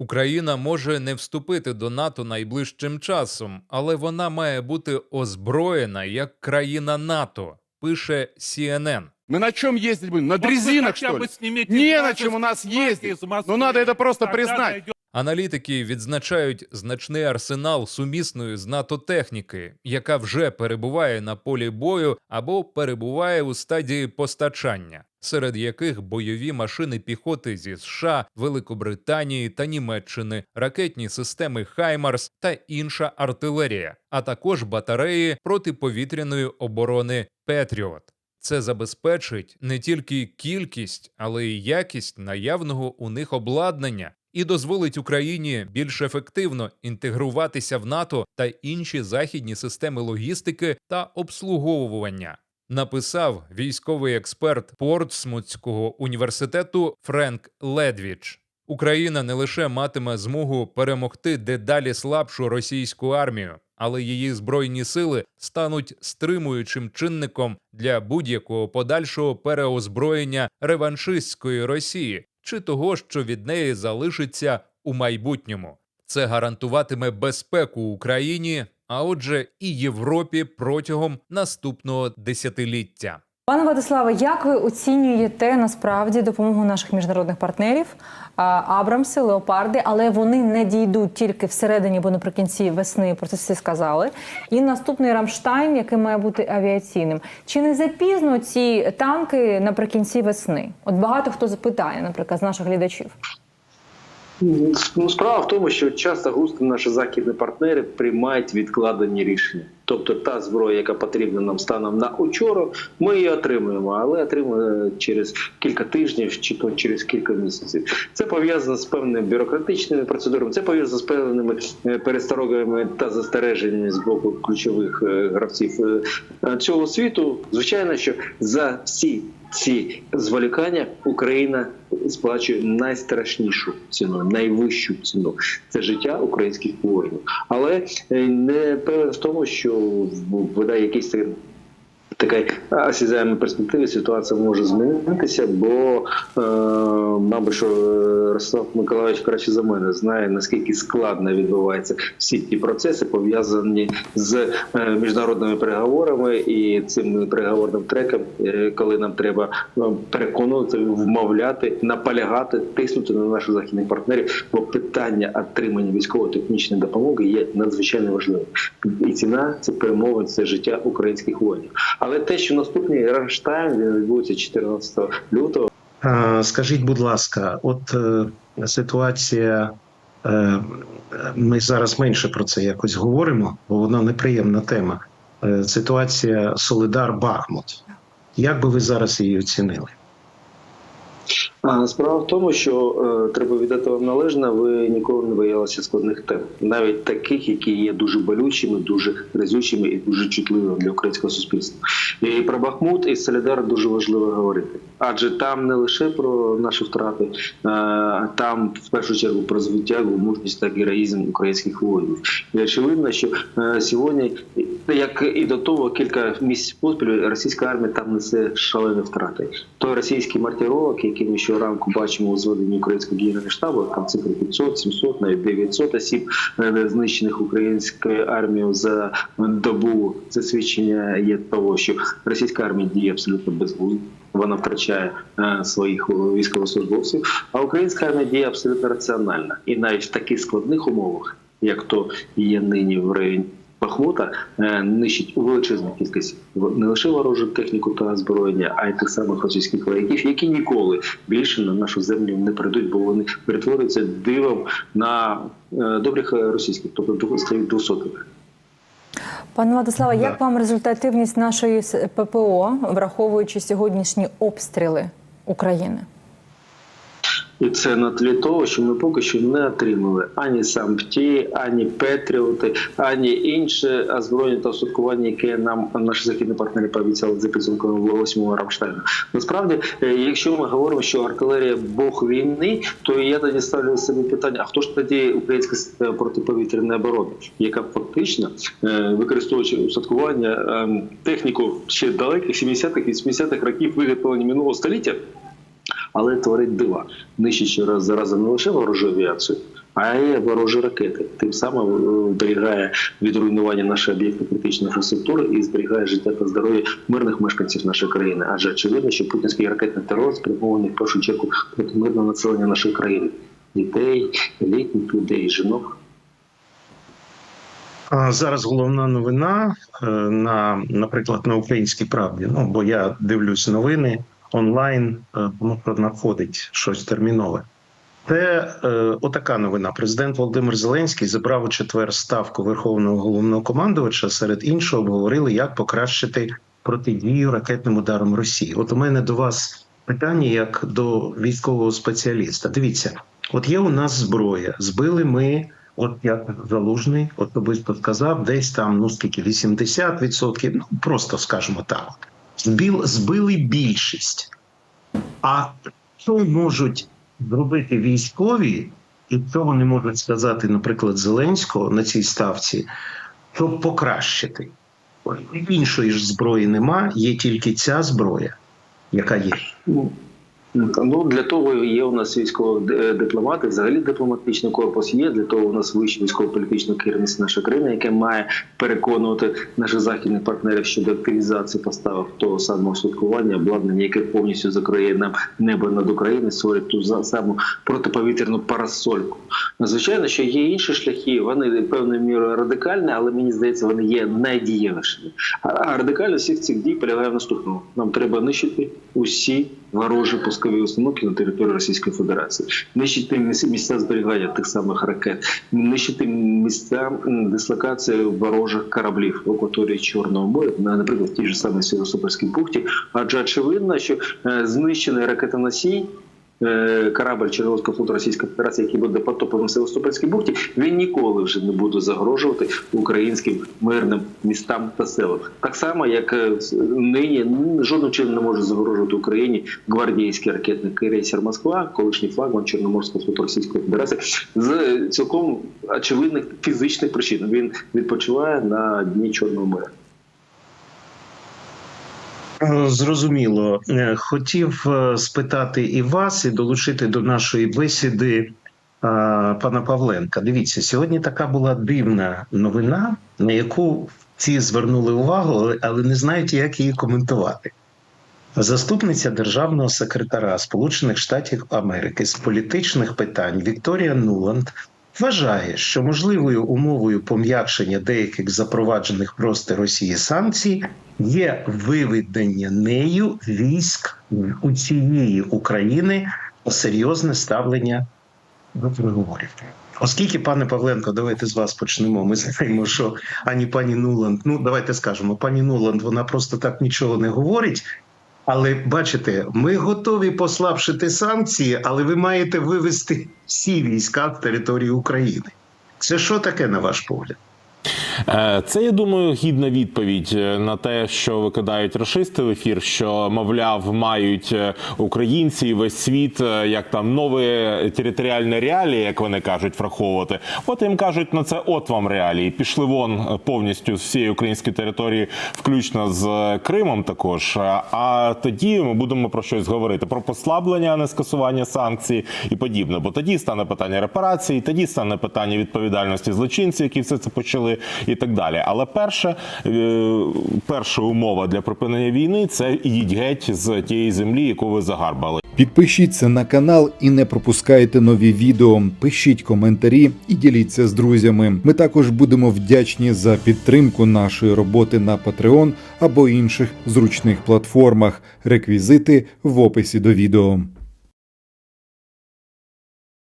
Україна може не вступити до НАТО найближчим часом, але вона має бути озброєна як країна НАТО, пише CNN. Мы на чем ездить будем? На Вот вы дрезинах, хотя что бы ли? снимите Не на вражеские чем у нас флаги ездить. из Москвы, Ну надо это просто тогда признать. найдем Аналітики відзначають значний арсенал сумісної з НАТО техніки, яка вже перебуває на полі бою або перебуває у стадії постачання, серед яких бойові машини піхоти зі США, Великобританії та Німеччини, ракетні системи Хаймарс та інша артилерія, а також батареї протиповітряної оборони Петріот. Це забезпечить не тільки кількість, але й якість наявного у них обладнання і дозволить Україні більш ефективно інтегруватися в НАТО та інші західні системи логістики та обслуговування. Написав військовий експерт Портсмутського університету Френк Ледвіч. Україна не лише матиме змогу перемогти дедалі слабшу російську армію, але її збройні сили стануть стримуючим чинником для будь-якого подальшого переозброєння реваншистської Росії чи того, що від неї залишиться у майбутньому. Це гарантуватиме безпеку Україні, а отже, і Європі протягом наступного десятиліття. Пане Владиславе, як ви оцінюєте насправді допомогу наших міжнародних партнерів Абрамси, Леопарди, але вони не дійдуть тільки всередині, бо наприкінці весни про це всі сказали. І наступний Рамштайн, який має бути авіаційним. Чи не запізно ці танки наприкінці весни? От багато хто запитає, наприклад, з наших глядачів. Ну, справа в тому, що часто густо наші західні партнери приймають відкладені рішення. Тобто та зброя, яка потрібна нам станом на учора, ми її отримуємо, але отримуємо через кілька тижнів чи то через кілька місяців. Це пов'язано з певними бюрократичними процедурами, це пов'язано з певними е, пересторогами та застереженнями з боку ключових е, гравців е, цього світу. Звичайно, що за всі ці зволікання Україна сплачує найстрашнішу ціну, найвищу ціну це життя українських воїнів. Але не певен в тому, що видає якийсь такий така осязаємої перспективи ситуація може змінитися, бо е, мабуть, що е, Ростислав Миколаївич краще за мене знає наскільки складно відбуваються всі ті процеси, пов'язані з е, міжнародними переговорами і цим переговорним треком, е, коли нам треба е, переконувати, вмовляти, наполягати, тиснути на наших західних партнерів, бо питання отримання військово-технічної допомоги є надзвичайно важливим. І ціна це перемови, це життя українських воїнів. Те, що наступний Рамштайн він відбудеться 14 лютого. Скажіть, будь ласка, от е, ситуація, е, ми зараз менше про це якось говоримо, бо вона неприємна тема. Е, ситуація Солидар Бахмут. Як би ви зараз її оцінили? А справа в тому, що е, треба віддати вам належне, ви ніколи не боялися складних тем, навіть таких, які є дуже болючими, дуже разючими і дуже чутливими для українського суспільства. І про Бахмут і Солідар дуже важливо говорити, адже там не лише про наші втрати, е, там в першу чергу про звитягу, мужність та героїзм українських воїнів. І очевидно, що е, сьогодні, як і до того, кілька місяців поспіль російська армія там несе шалені втрати. Той російський мартіролог, який ми щоранку бачимо у зведенні українського генерального штабу, там цифри 500, 700, навіть 900 осіб е, знищених українською армією за добу. Це свідчення є того, що російська армія діє абсолютно безглуздо. Вона втрачає е, своїх військовослужбовців, а українська армія діє абсолютно раціонально. І навіть в таких складних умовах, як то є нині в районі Бахмута, е, нищить у величезну кількість не лише ворожу техніку та озброєння, а й тих самих російських вояків, які ніколи більше на нашу землю не прийдуть, бо вони перетворюються дивом на е, добрих е, російських, тобто стають двохсотими. Пане Владиславе, Да. як вам результативність нашої ППО, враховуючи сьогоднішні обстріли України? І це на тлі того, що ми поки що не отримали ані сампті, ані Петріоти, ані інше озброєння та устаткування, яке нам наші західні партнери пообіцяли за підсумками 8 Рамштайну. Насправді, е, якщо ми говоримо, що артилерія Бог війни, то я тоді ставлю собі питання: а хто ж тоді українська система протиповітряної оборони, яка фактично е, використовуючи устаткування ем, техніку ще далеких 70-х 80-х років виготовлення минулого століття але творить дива, нищачи раз заразом не лише ворожу авіацію, а є ворожі ракети. Тим самим е, зберігає від руйнування нашої об'єкти критичної інфраструктури і зберігає життя та здоров'я мирних мешканців нашої країни. Адже очевидно, що путінський ракетний терор спрямований в першу чергу проти мирного населення нашої країни дітей, літніх людей, жінок. Зараз головна новина е, на, наприклад, на українській правді. Ну бо я дивлюсь новини онлайн, е, тому що надходить щось термінове. Це е, отака новина. Президент Володимир Зеленський забрав у четвер ставку верховного головного командувача. Серед іншого обговорили, як покращити протидію ракетним ударам Росії. От у мене до вас питання як до військового спеціаліста. Дивіться, от є у нас зброя. Збили ми. От як залужний особисто сказав, десь там ну скільки 80%, ну просто скажімо так, збили більшість. А що можуть зробити військові, і що вони можуть сказати, наприклад, Зеленського на цій ставці, щоб покращити? Іншої ж зброї нема, є тільки ця зброя, яка є. Ну, Ну для того є у нас військово-дипломати, взагалі дипломатичний корпус є. Для того у нас вище військово-політичне керівництво нашої країни, яке має переконувати наших західних партнерів щодо активізації поставок того самого святкування, обладнання, яке повністю закриє нам небо над Україною, створить ту саму протиповітряну парасольку. Звичайно, що є інші шляхи. Вони певною мірою радикальні, але мені здається, вони є найдієвішими. А- радикальність всіх цих дій полягає в наступному: нам треба нищити усі ворожі пускові установки на території Російської Федерації, нищити місця- зберігання тих самих ракет, нищити місця дислокації ворожих кораблів в акваторії Чорного моря, на- наприклад, в тій ж самій Севастопольській бухті. Адже очевидно, що е, знищений ракетоносій. Е, Корабль Чорноморського флоту Російської Федерації, який буде потоплений в Севастопольській бухті, він ніколи вже не буде загрожувати українським мирним містам та селам. Так само, як е, нині жодним чином не може загрожувати Україні гвардійський ракетний крейсер Москва, колишній флагман Чорноморського флоту Російської Федерації, з цілком очевидних фізичних причин. Він відпочиває на дні Чорного моря. Е, Зрозуміло. Е, Хотів е, спитати і вас, і долучити до нашої бесіди пана Павленка. Дивіться, сьогодні така була дивна новина, на яку всі звернули увагу, але не знають, як її коментувати. Заступниця державного секретаря Сполучених Штатів Америки з політичних питань Вікторія Нуланд вважає, що можливою умовою пом'якшення деяких запроваджених проти Росії санкцій є виведення нею військ у цієї України серйозне ставлення до переговорів. Оскільки, пане Павленко, давайте з вас почнемо. Ми знаємо, що ані пані Нуланд, ну давайте скажемо, пані Нуланд, вона просто так нічого не говорить. Але бачите, ми готові послабшити санкції, але ви маєте вивести всі війська з території України. Це що таке, на ваш погляд? Е, Це я думаю гідна відповідь е, на те, що викидають рашисти в ефір, що мовляв мають е, українці і весь світ як там нові територіальні реалії, як вони кажуть, враховувати. От їм кажуть на це, от вам реалії. Пішли вон повністю з всієї української території, включно з Кримом. Також а тоді ми будемо про щось говорити: про послаблення, а не скасування санкцій і подібне. Бо тоді стане питання репарації, тоді стане питання відповідальності злочинців, які все це почали, і так далі. Але перше, е, перша умова для припинення війни це ідіть геть з тієї землі, яку ви загарбали. Підпишіться на канал і не пропускайте нові відео. Пишіть коментарі і діліться з друзями. Ми також будемо вдячні за підтримку нашої роботи на Patreon або інших зручних платформах. Реквізити в описі до відео.